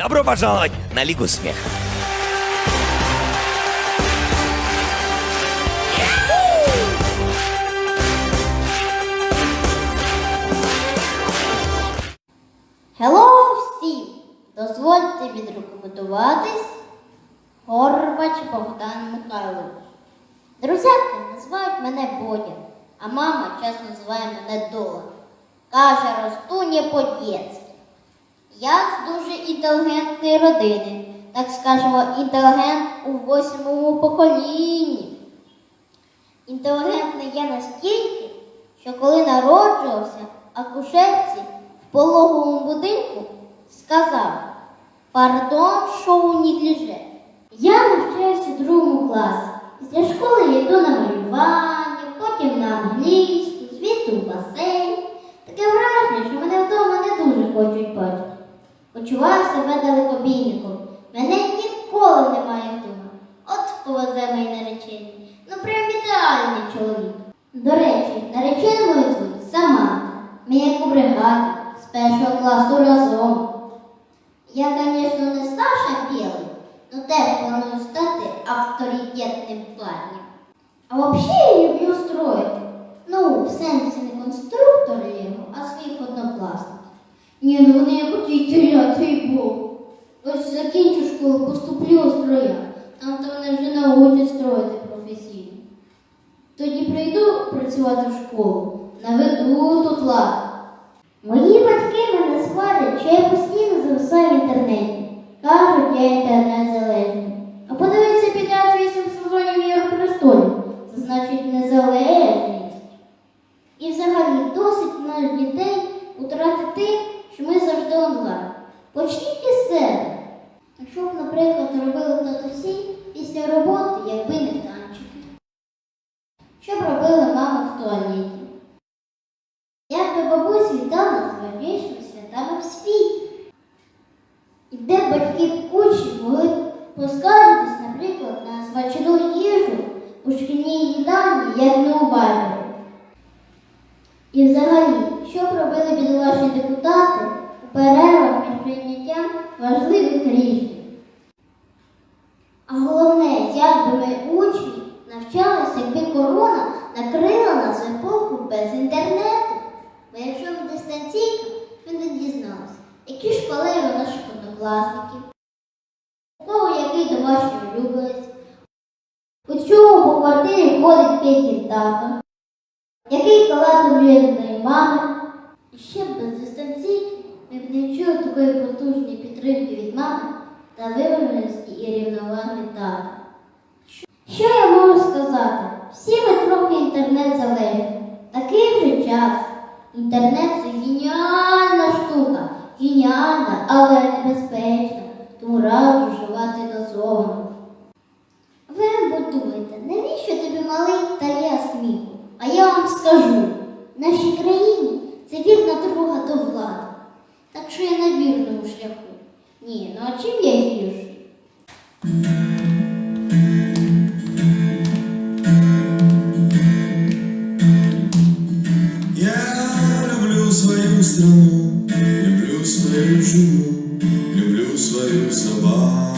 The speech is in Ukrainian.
Добро пожаловать на Лигу смеха. Хелло всім! Дозвольте відрекомендуватись Горбач Богдан Михайлович. Друзяки називають мене Бодя, а мама чесно називає мене Дола. Каже, росту не по-дєцьки. Я з дуже інтелігентної родини, так скажемо, інтелігент у восьмому поколінні. Інтелігентний я настільки, що коли народжувався, акушерці в пологовому будинку сказав Пардон, що у негліже. Я навчаюся в другому класі. Після школи йду на малювання, потім на англійську, звідти в басейн. Таке враження, що мене вдома не дуже хочуть бачити. Почуваю себе далекобійником. Мене ніколи немає вдома. От повезе мій наречений. Ну прям ідеальний чоловік. До речі, наречену мою звуть Саманта. Ми як у бригаді з першого класу разом. Я, звісно, не Саша Білий, але теж планую стати авторитетним парнем. А взагалі я люблю строїти. Ну, в сенсі не конструктор Лего, а своїх однокласників. Ні, ну вони поступлю у строя. Там то вони вже научать строїти професійно. Тоді прийду працювати в школу, наведу тут лад. Мої батьки мене сварять, що я постійно зависаю в інтернеті. Кажуть, я інтернет залежний. А подивися підряд вісім сезонів Ігор престолів. Це значить незалежність. І взагалі досить наш дітей утратити тим, що ми завжди онлайн. Почніть із себе. Якщо б, наприклад, робили татусі після роботи, якби не танчики. Що б туалеті? Як би бабусі вітала з важнішими святами в світі? І де батьки кучі могли поскаржитись, наприклад, на смачну їжу у шкільній їдальні, як не у? І взагалі, що б робили бідолашні депутати у перервах між прийняттям важливих рішень? А головне, як би ми учні навчалися, якби корона накрила нас в епоху без інтернету. Бо якщо б дистанційка, ми не дізналися, які шпалери у наших однокласників, у кого який домашній улюбленець, у чому по квартирі ходить Петін тато, який халат у вірної мами. І ще без дистанційки ми б не чули такої потужної підтримки від мами та виваженості і рівноваги тата. Що я можу сказати? Всі ми трохи інтернет залежні. Такий вже час. Інтернет це геніальна штука. Геніальна, але небезпечна. Тому раджу вживати дозовано. Ви або думаєте, навіщо тобі малий талія сміху? А я вам скажу, в нашій країні це вірна дорога до влади. Так що я на вірному шляху. Ні, ну а чим я гірший? Жену, люблю свою собаку.